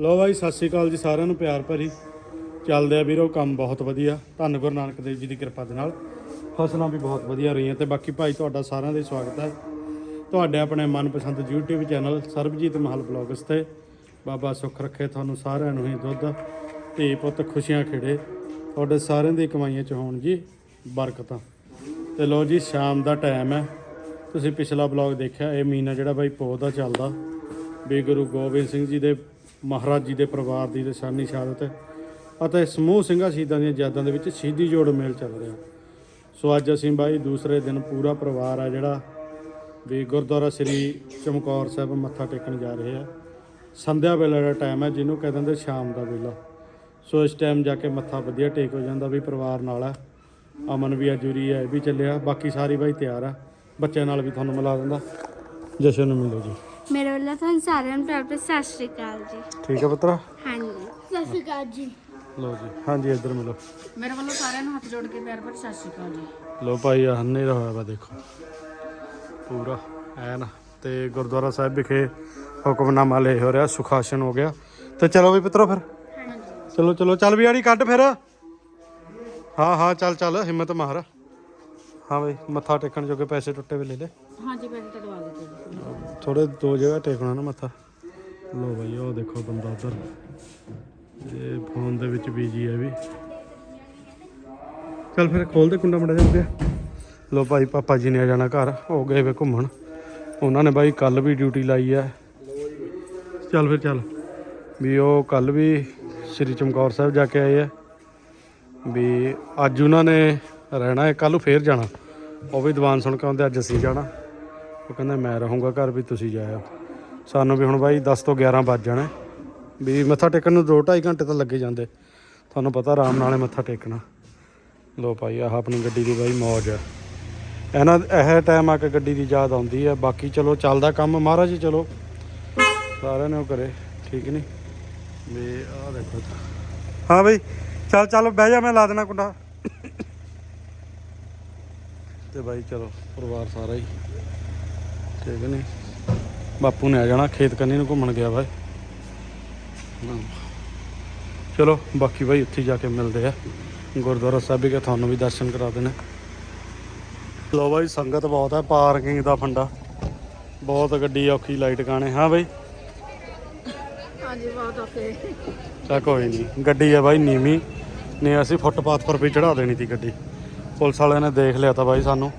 ਲੋ ਬਾਈ, ਸਤਿ ਸ਼੍ਰੀ ਅਕਾਲ ਜੀ ਸਾਰਿਆਂ ਨੂੰ, ਪਿਆਰ ਭਰੀ ਚੱਲਦੇ ਆ ਵੀਰੋ, ਕੰਮ ਬਹੁਤ ਵਧੀਆ। ਧੰਨ ਗੁਰੂ ਨਾਨਕ ਦੇਵ ਜੀ ਦੀ ਕਿਰਪਾ ਦੇ ਨਾਲ। ਫਸਲਾਂ ਵੀ ਬਹੁਤ ਵਧੀਆ ਰਹੀਆਂ ਤੇ ਬਾਕੀ ਭਾਈ ਤੁਹਾਡਾ ਸਾਰਿਆਂ ਦਾ ਸਵਾਗਤ ਹੈ। ਤੁਹਾਡੇ ਆਪਣੇ ਮਨਪਸੰਦ YouTube ਚੈਨਲ ਸਰਬਜੀਤ ਮਹਲ ਬਲੌਗਸ ਤੇ। ਬਾਬਾ ਸੁੱਖ ਰੱਖੇ ਤੁਹਾਨੂੰ ਸਾਰਿਆਂ ਨੂੰ ਹੀ ਦੁੱਧ, ਧੀ ਪੁੱਤ ਖੁਸ਼ੀਆਂ ਖੇੜੇ। ਤੁਹਾਡੇ ਸਾਰਿਆਂ ਦੀ ਕਮਾਈਆਂ ਚ ਹੋਣ ਜੀ ਬਰਕਤਾਂ। ਤੇ ਲੋ ਜੀ, ਸ਼ਾਮ ਦਾ ਟਾਈਮ ਹੈ। ਤੁਸੀਂ ਪਿਛਲਾ ਬਲੌਗ ਦੇਖਿਆ, ਇਹ ਮਹੀਨਾ ਜਿਹੜਾ ਬਾਈ ਪੋਹ ਦਾ ਚੱਲਦਾ। ਵੀ ਗੁਰੂ ਗੋਬਿੰਦ ਸਿੰਘ ਜੀ ਦੇ ਮਹਾਰਾਜ ਜੀ ਦੇ ਪਰਿਵਾਰ ਦੀ ਨਿਸ਼ਾਨੀ ਸ਼ਹਾਦਤ ਅਤੇ ਸਮੂਹ ਸਿੰਘਾਂ ਸ਼ਹੀਦਾਂ ਦੀਆਂ ਯਾਦਾਂ ਦੇ ਵਿੱਚ ਸ਼ਹੀਦੀ ਜੋੜ ਮੇਲ ਚੱਲ ਰਿਹਾ ਸੋ ਅੱਜ ਅਸੀਂ ਬਾਈ ਦੂਸਰੇ ਦਿਨ ਪੂਰਾ ਪਰਿਵਾਰ ਆ ਜਿਹੜਾ ਵੀ ਗੁਰਦੁਆਰਾ ਸ੍ਰੀ ਚਮਕੌਰ ਸਾਹਿਬ ਮੱਥਾ ਟੇਕਣ ਜਾ ਰਹੇ ਆ। ਸੰਧਿਆ ਵੇਲੇ ਦਾ ਟਾਈਮ ਹੈ, ਜਿਹਨੂੰ ਕਹਿ ਦਿੰਦੇ ਸ਼ਾਮ ਦਾ ਵੇਲਾ। ਸੋ ਇਸ ਟਾਈਮ ਜਾ ਕੇ ਮੱਥਾ ਵਧੀਆ ਟੇਕ ਹੋ ਜਾਂਦਾ, ਵੀ ਪਰਿਵਾਰ ਨਾਲ ਆ। ਅਮਨ ਵੀ ਅਜੂਰੀ ਹੈ ਇਹ ਵੀ ਚੱਲਿਆ। ਬਾਕੀ ਸਾਰੀ ਬਾਈ ਤਿਆਰ ਆ। ਬੱਚਿਆਂ ਨਾਲ ਵੀ ਤੁਹਾਨੂੰ ਮਿਲਾ ਦਿੰਦਾ। ਜਸ਼ਨ ਨੂੰ ਮਿਲੋ ਜੀ। ਵੱਲੋਂ ਤੁਹਾਨੂੰ ਸਾਰਿਆਂ ਨੂੰ ਪਿਆਰ ਭਰੀ ਸਤਿ ਸ਼੍ਰੀ ਅਕਾਲ ਜੀ। ਠੀਕ ਹੈ ਪੁੱਤਰਾ? ਹਾਂਜੀ। ਸਤਿ ਸ਼੍ਰੀ ਅਕਾਲ ਜੀ। ਲੋ ਜੀ ਹਾਂਜੀ ਇੱਧਰ ਮਿਲੋ। ਮੇਰੇ ਵੱਲੋਂ ਸਾਰਿਆਂ ਨੂੰ ਹੱਥ ਜੋੜ ਕੇ ਪਿਆਰ ਭਰੀ ਸਤਿ ਸ਼੍ਰੀ ਅਕਾਲ ਜੀ। ਲੋ ਭਾਈ ਆ ਹਨੇਰਾ ਹੋਇਆ ਵਾ ਦੇਖੋ। ਪੂਰਾ ਐਨ ਤੇ ਗੁਰਦੁਆਰਾ ਸਾਹਿਬ ਵਿਖੇ ਹੁਕਮਨਾਮਾ ਲੈ ਹੋ ਰਿਹਾ ਸੁਖਾਸਨ ਹੋ ਗਿਆ। ਤੇ ਚਲੋ ਵੀ ਪੁੱਤਰੋ ਫਿਰ। ਚਲੋ ਚਲੋ ਚੱਲ ਵੀ ਆੜੀ ਕੱਢ ਫਿਰ। ਹਾਂ ਹਾਂ ਚੱਲ ਚੱਲ ਹਿੰਮਤ ਮਾਰ। ਹਾਂ ਬਈ ਮੱਥਾ ਟੇਕਣ ਜੋਗੇ ਪੈਸੇ ਟੁੱਟੇ ਵੇ ਲੈ ਲੈ। ਹਾਂਜੀ ਪੈਸੇ ਤੜਵਾ ਥੋੜੇ ਦੋ ਜਗ੍ਹਾ ਟੇਕਣਾ ਨਾ ਮੱਥਾ। ਲੋ ਬਈ ਉਹ ਦੇਖੋ ਬੰਦਾ ਉਧਰ। ਇਹ ਫੋਨ ਦੇ ਵਿੱਚ ਬੀਜੀ ਹੈ ਵੀ। ਚੱਲ ਫਿਰ ਖੋਲ ਦੇ ਕੁੰਡਾ ਮੜਾ ਜਾਂਦੇ ਪਿਆ ਲੋ ਭਾਈ, ਪਾਪਾ ਜੀ ਨੇ ਆ ਜਾਣਾ ਘਰ, ਹੋ ਗਏ ਵੇ ਘੁੰਮਣ। ਉਹਨਾਂ ਨੇ ਬਾਈ ਕੱਲ ਵੀ ਡਿਊਟੀ ਲਾਈ ਹੈ ਚੱਲ ਫਿਰ ਚੱਲ। ਵੀ ਉਹ ਕੱਲ ਵੀ ਸ੍ਰੀ ਚਮਕੌਰ ਸਾਹਿਬ ਜਾ ਕੇ ਆਏ ਆ। ਵੀ ਅੱਜ ਉਹਨਾਂ ਨੇ ਰਹਿਣਾ ਹੈ ਕੱਲ ਨੂੰ ਫੇਰ ਜਾਣਾ। ਉਹ ਵੀ ਦੀਵਾਨ ਸੁਣ ਕੇ ਆਉਂਦੇ, ਅੱਜ ਅਸੀਂ ਜਾਣਾ। ਉਹ ਕਹਿੰਦਾ ਮੈਂ ਰਹੂੰਗਾ ਘਰ ਵੀ ਤੁਸੀਂ ਜਾਇਓ। ਸਾਨੂੰ ਵੀ ਹੁਣ ਬਾਈ 10 ਤੋਂ 11 ਵੱਜ ਜਾਣਾ। ਵੀ ਮੱਥਾ ਟੇਕਣ ਨੂੰ 2.5 ਘੰਟੇ ਤਾਂ ਲੱਗੇ ਜਾਂਦੇ। ਤੁਹਾਨੂੰ ਪਤਾ ਆਰਾਮ ਨਾਲੇ ਮੱਥਾ ਟੇਕਣਾ। ਲੋ ਭਾਈ, ਆਹ ਆਪਣੀ ਗੱਡੀ ਦੀ ਬਾਈ ਮੌਜ ਹੈ ਇਹਨਾਂ ਇਹ ਟਾਈਮ ਆ ਕੇ ਗੱਡੀ ਦੀ ਯਾਦ ਆਉਂਦੀ ਹੈ ਬਾਕੀ ਚਲੋ ਚੱਲਦਾ ਕੰਮ। ਮਹਾਰਾਜ ਜੀ, ਚਲੋ। ਸਾਰਿਆਂ ਨੇ ਉਹ ਕਰੇ। ਠੀਕ ਨਹੀਂ ਵੀ ਆਹ ਦੇਖੋ ਹਾਂ ਬਈ, ਚੱਲ ਚੱਲ, ਬਹਿ ਜਾ ਮੈਂ, ਲਾ ਦੇਣਾ ਕੁੰਡਾ। ਤੇ ਬਾਈ, ਚਲੋ, ਪਰਿਵਾਰ ਸਾਰਾ ਹੀ। ਠੀਕ ਨਹੀਂ ਬਾਪੂ ਨੇ ਆ ਜਾਣਾ ਖੇਤ ਕੰਨੀ ਨੂੰ ਘੁੰਮਣ ਗਿਆ ਬਾਈ ਹਾਂ। ਚਲੋ ਬਾਕੀ ਬਾਈ ਉੱਥੇ ਜਾ ਕੇ ਮਿਲਦੇ ਆ। ਗੁਰਦੁਆਰਾ ਸਾਹਿਬ ਵੀ ਕਿ ਤੁਹਾਨੂੰ ਵੀ ਦਰਸ਼ਨ ਕਰਾ ਦੇਣੇ। ਲੋ ਬਾਈ ਸੰਗਤ ਬਹੁਤ ਹੈ ਪਾਰਕਿੰਗ ਦਾ ਫੰਡਾ। ਬਹੁਤ ਗੱਡੀ ਔਖੀ ਲਾਈਟ ਕਾਣੇ। ਹਾਂ ਬਾਈ? ਹਾਂਜੀ ਬਹੁਤ ਓਕੇ ਚਾ ਕੋਈ ਨਹੀਂ ਗੱਡੀ ਆ ਬਾਈ ਨੀਵੀਂ। ਨੇ ਅਸੀਂ ਫੁੱਟਪਾਥ ਪਰ ਵੀ ਚੜਾ ਦੇਣੀ ਤੀ ਗੱਡੀ। ਪੁਲਿਸ ਵਾਲਿਆਂ ਨੇ ਦੇਖ ਲਿਆ ਤਾਂ ਬਾਈ ਸਾਨੂੰ।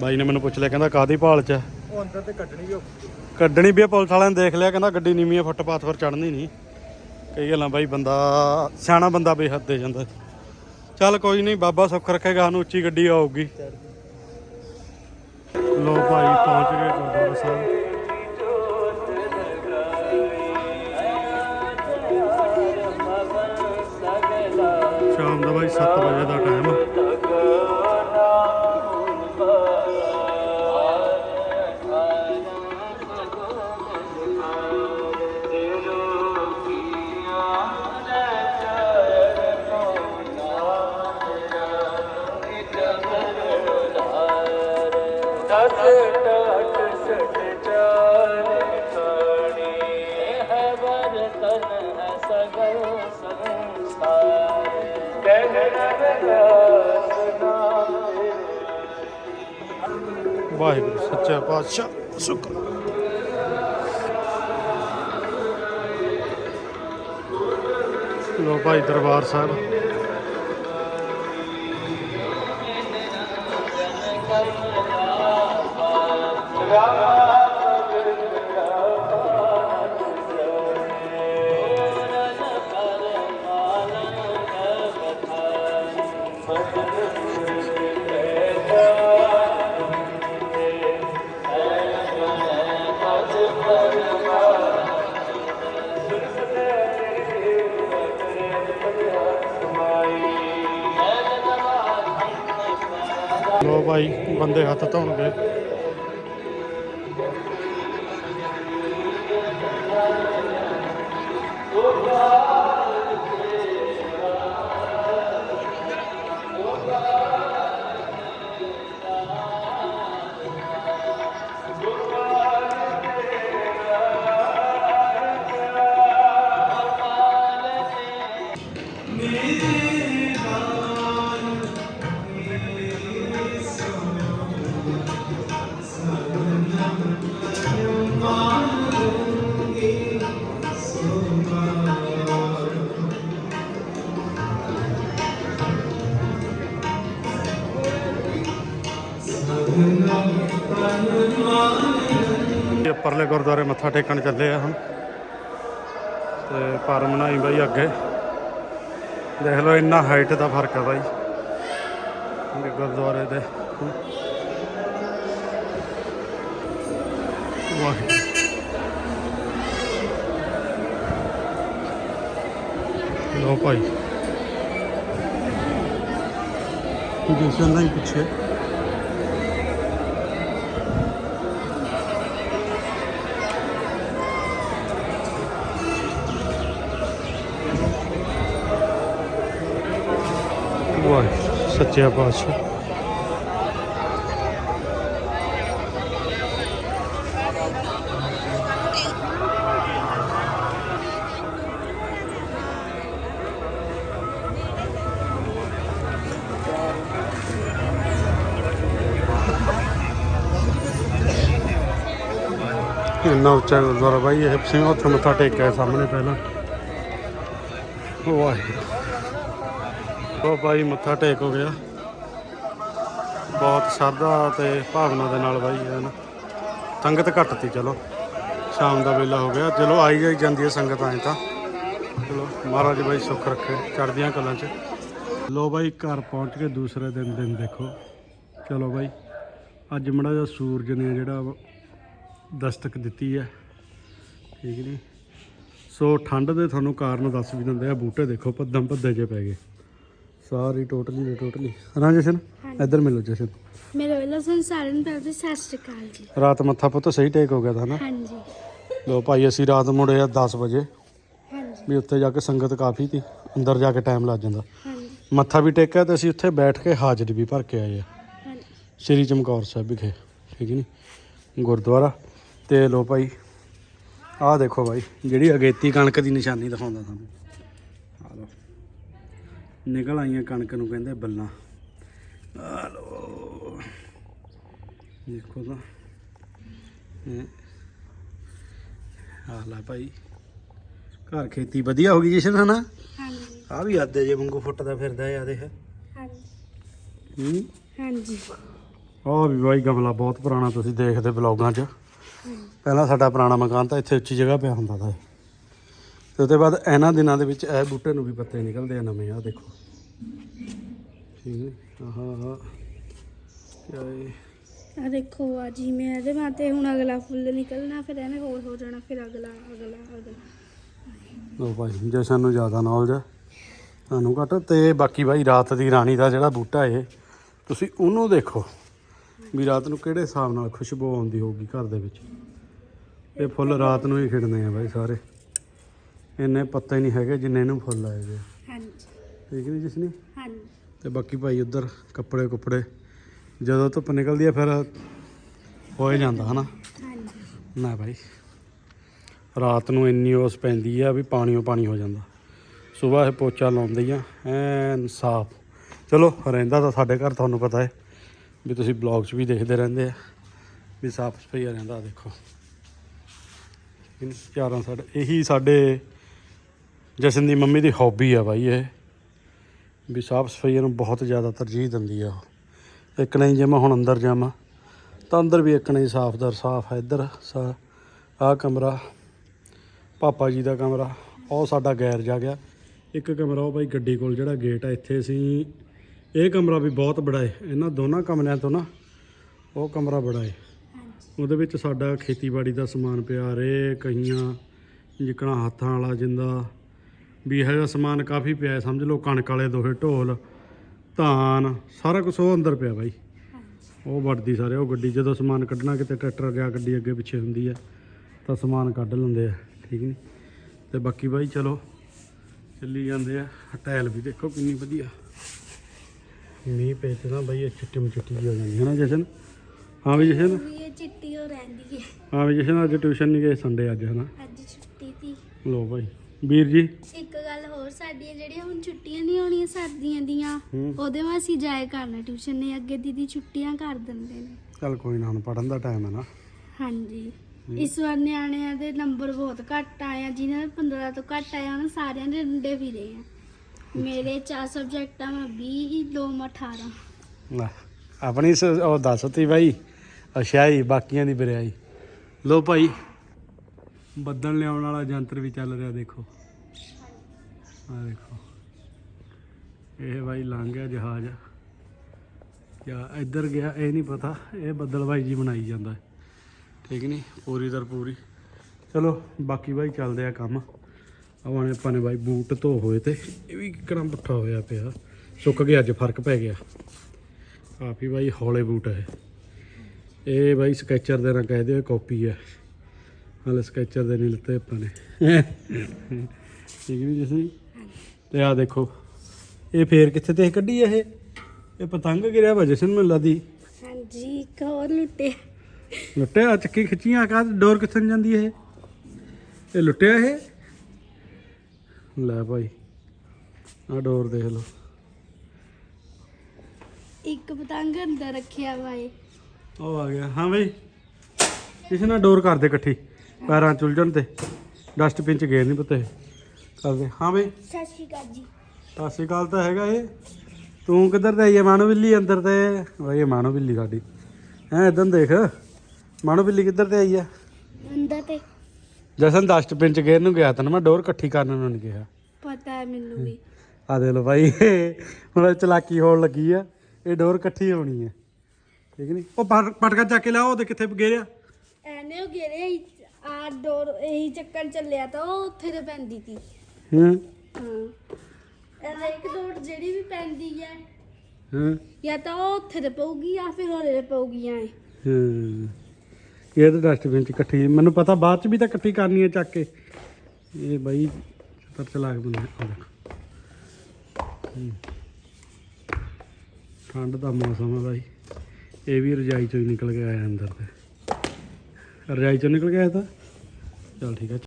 ਬਾਈ ਨੇ ਮੈਨੂੰ ਪੁੱਛ ਲਿਆ ਕਹਿੰਦਾ ਕਾਦੀ ਭਾਲ ਚ ਹੈ? ਉਹ ਅੰਦਰ ਤੇ ਕੱਢਣੀ ਵੀ ਕੱਢਣੀ ਵੀ ਪੁਲਿਸ ਵਾਲਿਆਂ ਨੇ ਦੇਖ ਲਿਆ, ਕਹਿੰਦਾ ਗੱਡੀ ਨੀਵੀਂ ਆ, ਫੁੱਟਪਾਥ ਪਰ ਚੜਨੀ ਨਹੀਂ। ਕਈ ਗੱਲਾਂ, ਬਾਈ ਬੰਦਾ, ਸਿਆਣਾ ਬੰਦਾ ਬੇਹੱਦ ਦੇ ਜਾਂਦਾ। ਚੱਲ ਕੋਈ ਨਹੀਂ, ਬਾਬਾ ਸੁੱਖ ਰੱਖੇਗਾ, ਸਾਨੂੰ ਉੱਚੀ ਗੱਡੀ ਆਊਗੀ। ਲੋ ਭਾਈ, ਪਹੁੰਚ ਗਏ ਗੁਰਦੁਆਰਾ ਸਾਹਿਬ। ਸ਼ਾਮ ਦਾ ਬਾਈ 7 ਵਜੇ ਦਾ ਟਾਈਮ ਵਾਹਿਗੁਰੂ ਸੱਚਾ ਪਾਤਸ਼ਾਹ ਸੁਖ ਲੋ ਭਾਈ ਦਰਬਾਰ ਸਾਹਿਬ ਲੋ ਬੰਦੇ ਹੱਥ ਧੋਣਗੇ Oh, God. ਮੱਥਾ ਟੇਕਣ ਚੱਲੇ ਆ ਹੁਣ। ਤੇ ਪਰ ਮਨਾਈ ਬਾਈ ਅੱਗੇ। ਦੇਖ ਲਓ ਇੰਨਾ ਹਾਈਟ ਦਾ ਫ਼ਰਕ ਆ ਬਾਈ। ਗੁਰਦੁਆਰੇ ਦੇ। ਵਾਹਿਗੁਰੂ ਲੋ ਭਾਈ। ਜਿਸ ਦਾ ਹੀ ਪਿੱਛੇ ਸੱਚਿਆ ਪਾਤਸ਼ਾਹ। ਇੰਨਾ ਉੱਚਾ ਗੁਰਦੁਆਰਾ ਬਾਈ ਇਹ ਸਿੰਘ ਉੱਥੇ ਮੱਥਾ ਟੇਕਿਆ ਸਾਹਮਣੇ ਪਹਿਲਾਂ। ਵਾਹਿਗੁਰੂ। ਉਹ ਜੀ ਮੱਥਾ ਟੇਕ ਹੋ ਗਿਆ। ਬਹੁਤ ਸ਼ਰਧਾ ਤੇ ਭਾਵਨਾ ਦੇ ਨਾਲ ਬਾਈ ਹੈ ਨਾ। ਸੰਗਤ ਘੱਟ ਤੀ, ਚਲੋ। ਸ਼ਾਮ ਦਾ ਵੇਲਾ ਹੋ ਗਿਆ। ਚਲੋ, ਆਈ ਜਾਈ ਜਾਂਦੀ ਹੈ ਸੰਗਤ, ਐਂ ਤਾਂ। ਚਲੋ, ਮਹਾਰਾਜ ਬਾਈ ਸੁੱਖ ਰੱਖੇ ਚੜ੍ਹਦੀਆਂ ਕਲਾਂ 'ਚ। ਲੋ ਬਾਈ, ਘਰ ਪਹੁੰਚ ਕੇ ਦੂਸਰੇ ਦਿਨ ਦਿਨ ਦੇਖੋ। ਚਲੋ ਬਾਈ, ਅੱਜ ਮੜਾ ਜਿਹਾ ਸੂਰਜ ਨੇ ਜਿਹੜਾ ਦਸਤਕ ਦਿੱਤੀ ਹੈ। ਠੀਕ ਨਹੀਂ ਸੋ ਠੰਡ ਦੇ ਤੁਹਾਨੂੰ ਕਾਰਨ ਦੱਸ ਵੀ ਦਿੰਦੇ ਆ। ਬੂਟੇ ਦੇਖੋ ਪੱਦਮ ਪੱਦੇ ਜੇ ਪੈ ਗਏ। ਸਾਰੀ ਟੋਟਲੀ ਦੇ ਟੋਟਲੀ। ਹਾਂ ਜਸ਼ਨ ਇੱਧਰ ਮਿਲੋ ਜਸ਼ਨ। ਮੇਰੇ ਵੱਲੋਂ ਸਾਰਿਆਂ ਨੂੰ ਭਰੀ ਸਤਿ ਸ਼੍ਰੀ ਅਕਾਲ ਜੀ। ਰਾਤ ਮੱਥਾ ਪੁੱਤ ਸਹੀ ਟੇਕ ਹੋ ਗਿਆ ਤਾਂ ਨਾ? ਹਾਂਜੀ। ਲੋ ਭਾਈ ਅਸੀਂ ਰਾਤ ਮੁੜੇ ਆ 10 ਵਜੇ। ਹਾਂਜੀ। ਵੀ ਉੱਥੇ ਜਾ ਕੇ ਸੰਗਤ ਕਾਫੀ ਤੀ ਅੰਦਰ ਜਾ ਕੇ ਟਾਈਮ ਲੱਗ ਜਾਂਦਾ। ਹਾਂਜੀ। ਮੱਥਾ ਵੀ ਟੇਕਿਆ ਤੇ ਅਸੀਂ ਉੱਥੇ ਬੈਠ ਕੇ ਹਾਜ਼ਰੀ ਵੀ ਭਰ ਕੇ ਆਏ ਆ। ਹਾਂਜੀ। ਸ਼੍ਰੀ ਚਮਕੌਰ ਸਾਹਿਬ ਵਿਖੇ ਠੀਕ ਨਹੀਂ ਗੁਰਦੁਆਰਾ। ਤੇ ਲੋ ਭਾਈ ਆਹ ਦੇਖੋ ਭਾਈ ਜਿਹੜੀ ਅਗੇਤੀ ਕਣਕ ਦੀ ਨਿਸ਼ਾਨੀ ਦਿਖਾਉਂਦਾ ਤੁਹਾਨੂੰ। ਨਿਕਲ ਆਈਆਂ ਕਣਕ ਨੂੰ ਕਹਿੰਦੇ ਬੱਲਾਂ। ਆਹ ਲੋ ਦੇਖੋ ਤਾਂ। ਆਹ ਲੈ ਭਾਈ। ਘਰ ਖੇਤੀ ਵਧੀਆ ਹੋ ਗਈ ਜਿਸ਼ਨ ਹਨਾ? ਹਾਂਜੀ। ਆ ਵੀ ਆਦੇ ਜੇ ਵਾਂਗੂ ਫੁੱਟਦਾ ਫਿਰਦਾ ਆ ਦੇਖ। ਹਾਂਜੀ। ਹੂੰ? ਹਾਂਜੀ। ਆਹ ਵੀ ਬਾਈ ਗਮਲਾ ਬਹੁਤ ਪੁਰਾਣਾ ਤੁਸੀਂ ਦੇਖਦੇ ਬਲੌਗਾਂ 'ਚ। ਪਹਿਲਾਂ ਸਾਡਾ ਪੁਰਾਣਾ ਮਕਾਨ ਤਾਂ ਇੱਥੇ ਉੱਚੀ ਜਗ੍ਹਾ ਪਿਆ ਹੁੰਦਾ ਤਾ ਤੇ ਉਹਦੇ ਬਾਅਦ ਇਹਨਾਂ ਦਿਨਾਂ ਦੇ ਵਿੱਚ ਇਹ ਬੂਟੇ ਨੂੰ ਵੀ ਪੱਤੇ ਨਿਕਲਦੇ ਆ ਨਵੇਂ ਆ ਦੇਖੋ। ਠੀਕ ਹੈ। ਆਹਾ ਆਹਾ ਕਿਆ ਇਹ ਆ ਦੇਖੋ ਆ ਜੀ ਮੈਂ ਇਹਦੇ ਮਾਤੇ ਹੁਣ ਅਗਲਾ ਫੁੱਲ ਨਿਕਲਣਾ ਫਿਰ ਇਹਨੇ ਹੋਰ ਹੋ ਜਾਣਾ ਫਿਰ ਅਗਲਾ ਅਗਲਾ ਅਗਲਾ। ਲੋ ਭਾਈ ਜਸ਼ਨ ਨੂੰ ਜ਼ਿਆਦਾ ਨੌਲੇਜ ਹੈ ਤੁਹਾਨੂੰ ਘੱਟ। ਤੇ ਬਾਕੀ ਭਾਈ ਰਾਤ ਦੀ ਰਾਣੀ ਦਾ ਜਿਹੜਾ ਬੂਟਾ ਇਹ ਤੁਸੀਂ ਉਹਨੂੰ ਦੇਖੋ ਵੀ ਰਾਤ ਨੂੰ ਕਿਹੜੇ ਹਿਸਾਬ ਨਾਲ ਖੁਸ਼ਬੂ ਆਉਂਦੀ ਹੋਊਗੀ ਘਰ ਦੇ ਵਿੱਚ। ਇਹ ਫੁੱਲ ਰਾਤ ਨੂੰ ਹੀ ਖਿੜਨੇ ਆ ਭਾਈ ਸਾਰੇ। ਇੰਨੇ ਪੱਤੇ ਨਹੀਂ ਹੈਗੇ ਜਿੰਨੇ ਇਹਨੂੰ ਫੁੱਲ ਆਏ ਵੇ ਹਾਂਜੀ। ਠੀਕ ਨਹੀਂ ਜਿਸ ਨੇ ਹਾਂਜੀ। ਤੇ ਬਾਕੀ ਭਾਈ ਉੱਧਰ ਕੱਪੜੇ ਕੁੱਪੜੇ ਜਦੋਂ ਧੁੱਪ ਨਿਕਲਦੀ ਆ ਫਿਰ ਹੋ ਹੀ ਜਾਂਦਾ ਹਨਾ? ਹਾਂਜੀ। ਨਾ ਭਾਈ ਰਾਤ ਨੂੰ ਇੰਨੀ ਉਸ ਪੈਂਦੀ ਆ ਵੀ ਪਾਣੀਓ ਪਾਣੀ ਹੋ ਜਾਂਦਾ। ਸਵੇਰ ਇਹ ਪੋਚਾ ਲਾਉਂਦੀ ਆ ਐਨ ਸਾਫ਼। ਚਲੋ ਰਹਿੰਦਾ ਤਾਂ ਸਾਡੇ ਘਰ ਤੁਹਾਨੂੰ ਪਤਾ ਹੈ ਵੀ ਤੁਸੀਂ ਬਲੌਗ 'ਚ ਵੀ ਦੇਖਦੇ ਰਹਿੰਦੇ ਆ ਵੀ ਸਾਫ਼ ਸਫ਼ਾਈ ਰਹਿੰਦਾ ਦੇਖੋ। ਇਨ ਚਾਰਾਂ ਸਾਡੇ ਇਹੀ ਸਾਡੇ ਜਸ਼ਨ ਦੀ ਮੰਮੀ ਦੀ ਹੌਬੀ ਆ ਬਾਈ ਇਹ। ਵੀ ਸਾਫ਼ ਸਫ਼ਾਈ ਨੂੰ ਬਹੁਤ ਜ਼ਿਆਦਾ ਤਰਜੀਹ ਦਿੰਦੀ ਆ। ਇੱਕ ਨਹੀਂ ਜੇ ਮੈਂ ਹੁਣ ਅੰਦਰ ਜਾਵਾਂ ਤਾਂ ਅੰਦਰ ਵੀ ਇੱਕ ਨਹੀਂ ਸਾਫਦਾਰ ਸਾਫ਼ ਹੈ ਇੱਧਰ ਆਹ ਕਮਰਾ ਪਾਪਾ ਜੀ ਦਾ ਕਮਰਾ ਉਹ ਸਾਡਾ ਗੈਰ ਜਾ ਗਿਆ। ਇੱਕ ਕਮਰਾ ਉਹ ਬਾਈ ਗੱਡੀ ਕੋਲ ਜਿਹੜਾ ਗੇਟ ਆ ਇੱਥੇ ਅਸੀਂ ਇਹ ਕਮਰਾ ਵੀ ਬਹੁਤ ਬੜਾ ਹੈ ਇਹਨਾਂ ਦੋਨਾਂ ਕਮਰਿਆਂ ਤੋਂ ਨਾ ਉਹ ਕਮਰਾ ਬੜਾ ਹੈ ਉਹਦੇ ਵਿੱਚ ਸਾਡਾ ਖੇਤੀਬਾੜੀ ਦਾ ਸਮਾਨ ਪਿਆ ਰੇ ਕਹੀਆਂ ਜਿਕਣਾ ਹੱਥਾਂ ਵਾਲਾ ਜਿੰਦਾ ਵੀ ਇਹੋ ਜਿਹਾ ਸਮਾਨ ਕਾਫੀ ਪਿਆ ਹੈ, ਸਮਝ ਲਓ ਕਣਕ ਵਾਲੇ ਦੋਹੇ ਢੋਲ ਧਾਨ ਸਾਰਾ ਕੁਝ ਉਹ ਅੰਦਰ ਪਿਆ ਬਾਈ। ਉਹ ਵੜਦੀ ਸਾਰੇ ਉਹ ਗੱਡੀ ਜਦੋਂ ਸਮਾਨ ਕੱਢਣਾ ਕਿਤੇ ਟਰੈਕਟਰ ਗਿਆ ਗੱਡੀ ਅੱਗੇ ਪਿੱਛੇ ਹੁੰਦੀ ਆ ਤਾਂ ਸਮਾਨ ਕੱਢ ਲੈਂਦੇ ਆ ਠੀਕ ਨਹੀਂ ਤੇ ਬਾਕੀ ਬਾਈ ਚਲੋ ਚੱਲੀ ਜਾਂਦੇ ਆ ਟਾਇਲ ਵੀ ਦੇਖੋ ਕਿੰਨੀ ਵਧੀਆ। ਮੀਂਹ ਪਏ ਤੇ ਨਾ ਬਾਈ ਇਹ ਚਿੱਟੀ ਚਿੱਟੀ ਜਿਹੀ ਹੋ ਜਾਂਦੀ ਹੈ ਨਾ ਜਸ਼ਨ? ਹਾਂ ਵੀ ਜਸ਼ਨ? ਵੀ ਇਹ ਚਿੱਟੀ ਹੋ ਰਹਿੰਦੀ ਹੈ। ਹਾਂ ਵੀ ਜਸ਼ਨ ਅੱਜ ਟਿਊਸ਼ਨ ਨਹੀਂ ਗਏ ਸੰਡੇ ਅੱਜ ਹਨਾ ਅੱਜ ਛੁੱਟੀ ਸੀ। ਲੋ ਭਾਈ ਵੀਰ ਜੀ। ਇੱਕ ਗੱਲ ਹੋਰ ਸਾਡੀਆਂ ਜਿਹੜੀਆਂ ਹੁਣ ਛੁੱਟੀਆਂ ਨਹੀਂ ਹੋਣੀਆਂ ਸਰਦੀਆਂ ਦੀਆਂ ਹੂੰ। ਉਹਦੇ ਵਿੱਚ ਅਸੀਂ ਜਾਇਆ ਕਰਨਾ ਟਿਊਸ਼ਨ ਨੇ ਅੱਗੇ ਦੀਦੀ ਛੁੱਟੀਆਂ ਕਰ ਦਿੰਦੇ ਨੇ। ਚੱਲ ਕੋਈ ਨਾ ਹੁਣ ਪੜਨ ਦਾ ਟਾਈਮ ਹੈ ਨਾ। ਹਾਂਜੀ। ਇਸ ਵਾਰ ਨਿਆਣਿਆਂ ਦੇ ਨੰਬਰ ਬਹੁਤ ਘੱਟ ਆਏ ਆ ਜਿਨ੍ਹਾਂ ਦੇ 15 ਤੋਂ ਘੱਟ ਆਏ ਆ ਉਹਨਾਂ ਸਾਰਿਆਂ ਦੇ ਡੰਡੇ ਫਿਰੇ ਆ। ਮੇਰੇ ਚਾਰ ਸਬਜੈਕਟਾਂ ਮੈਂ 20 ਦੋ ਮੈਂ 18 ਲੈ ਆਪਣੀ ਸ- ਉਹ ਦੱਸਤੀ ਬਾਈ ਅਸ਼ਿਆਈ ਬਾਕੀਆਂ ਦੀ ਬਰਿਆਈ। ਲੋ ਭਾਈ ਬੱਦਲ ਲਿਆਉਣ ਵਾਲਾ ਯੰਤਰ ਵੀ ਚੱਲ ਰਿਹਾ, ਦੇਖੋ। ਆ ਦੇਖੋ। ਇਹ ਭਾਈ ਲੰਘ ਗਿਆ ਜਹਾਜ਼। ਜਾਂ ਇੱਧਰ ਗਿਆ, ਇਹ ਨਹੀਂ ਪਤਾ। ਇਹ ਬੱਦਲ ਭਾਈ ਜੀ ਬਣਾਈ ਜਾਂਦਾ। ਹੈ ਠੀਕ ਨਹੀਂ? ਪੂਰੀ ਦਰ ਪੂਰੀ। ਚਲੋ, ਬਾਕੀ ਭਾਈ ਚੱਲਦੇ ਆ ਕੰਮ। ਆਵਾਂਗੇ ਆਪਾਂ ਨੇ ਭਾਈ ਬੂਟ ਧੋ ਹੋਏ ਤੇ, ਇਹ ਵੀ ਕਿਕਣਾ ਪੁੱਠਾ ਹੋਇਆ ਪਿਆ। ਸੁੱਕ ਗਿਆ, ਅੱਜ ਫ਼ਰਕ ਪੈ ਗਿਆ। ਕਾਫੀ ਭਾਈ ਹੌਲੇ ਬੂਟ ਹੈ ਇਹ। ਭਾਈ ਸਕੈਚਰ ਦੇ ਨਾਲ ਕਹਿ ਦਿਓ ਕਾਪੀ ਹੈ ਹਾਲੇ ਸਕੈਚਰ ਦੇ ਨਹੀਂ ਲਿੱਤੇ ਆਪਾਂ ਨੇ। ਠੀਕ ਨਹੀਂ ਜਿਸੀ? ਤੇ ਆ ਦੇਖੋ ਇਹ ਫੇਰ ਕਿੱਥੇ ਤੇ ਕੱਢੀ ਇਹ? ਇਹ ਪਤੰਗ ਗਿਰਿਆ ਵਾ ਜਸ਼ਨ ਮੈਨੂੰ ਲੱਗਦੀ। ਹਾਂਜੀ ਇੱਕ ਹੋਰ ਲੁੱਟੇ ਲੁੱਟਿਆ ਚੱਕੀ ਖਿੱਚੀਆਂ ਕਾ ਡੋਰ ਕਿੱਥੇ ਨੂੰ ਜਾਂਦੀ ਇਹ? ਇਹ ਲੁੱਟਿਆ ਇਹ? ਲੈ ਭਾਈ ਆ ਡੋਰ ਦੇਖ ਲਓ। ਇੱਕ ਪਤੰਗ ਅੰਦਰ ਰੱਖਿਆ ਵਾ ਉਹ ਆ ਗਿਆ। ਹਾਂ ਬਈ ਕਿਸੇ ਨਾਲ ਡੋਰ ਕਰਦੇ ਇਕੱਠੀ। ਪੈਰਾਂ ਚ ਉਲਝਣ ਤੇ। ਡਸਟਬਿਨ ਚ ਗਏ ਨਹੀਂ ਪਤੇ ਕਰਦੇ। ਹਾਂ ਬਈ। ਸਤਿ ਸ਼੍ਰੀ ਅਕਾਲ ਜੀ। ਸਤਿ ਸ਼੍ਰੀ ਅਕਾਲ ਤਾਂ ਹੈਗਾ ਇਹ। ਤੂੰ ਕਿੱਧਰ ਤੇ ਆਈ ਹੈ ਮਾਨੋ ਬਿੱਲੀ ਅੰਦਰ ਤੇ। ਬਈ ਮਾਨੋ ਬਿੱਲੀ ਸਾਡੀ। ਹੈ ਇਦਾਂ ਦੇਖ। ਮਾਨੋ ਬਿੱਲੀ ਕਿੱਧਰ ਤੇ ਆਈ ਹੈ ਅੰਦਰ ਤੇ। ਜਸਨ ਡਸਟਬਿਨ ਚ ਗਏ ਨੂੰ ਗਿਆ ਤਾਂ ਮੈਂ। ਡੋਰ ਇਕੱਠੀ ਕਰਨ ਨੂੰ ਨਹੀਂ ਗਿਆ ਪਤਾ ਹੈ ਮੈਨੂੰ ਵੀ। ਆ ਦੇ ਲੋ ਭਾਈ ਹੁਣ ਚਲਾਕੀ ਹੋਣ ਲੱਗੀ ਆ। ਇਹ ਡੋਰ ਇਕੱਠੀ ਹੋਣੀ ਹੈ ਠੀਕ ਨਹੀਂ ਉਹ ਪਟ- ਪਟਕਾ ਚੱਕ ਕੇ ਲਿਆ ਉਹ ਤੇ ਕਿੱਥੇ ਗੇਰਿਆ? ਐਨੇ ਉਹ ਗੇਰੇ ਆ ਡੋਰ ਇਹੀ ਚੱਕਣ ਚੱਲਿਆ ਤਾਂ ਉਹ ਉੱਥੇ ਤੇ ਪੈਂਦੀ ਸੀ ਹਾਂ। ਹਾਂ। ਇਹ ਇੱਕ ਡੋਰ ਜਿਹੜੀ ਵੀ ਪੈਂਦੀ ਹੈ ਹਾਂ। ਜਾਂ ਤਾਂ ਉਹ ਉੱਥੇ ਤੇ ਪਊਗੀ ਜਾਂ ਫਿਰ ਉਹਦੇ ਤੇ ਪਊਗੀ ਐ ਹਾਂ। ਇਹ ਤਾਂ ਡਸਟਬਿਨ ਚ ਇਕੱਠੀ ਮੈਨੂੰ ਪਤਾ ਬਾਅਦ ਚ ਵੀ ਤਾਂ ਇਕੱਠੀ ਕਰਨੀ ਹੈ ਚੱਕ ਕੇ। ਇਹ ਬਾਈ ਪਰ ਚਲਾ ਕੇ ਬੰਦੇ ਆ ਦੇਖੋ। ਹੂੰ। ਠੰਡ ਦਾ ਮੌਸਮ ਹੈ ਬਾਈ। ਇਹ ਵੀ ਰਜਾਈ ਚੋਂ ਹੀ ਨਿਕਲ ਕੇ ਆਇਆ ਅੰਦਰ ਤੇ। ਰਜਾਈ ਚੋਂ ਨਿਕਲ ਕੇ ਆਇਆ ਤਾਂ। ਚਲ ਠੀਕ ਹੈ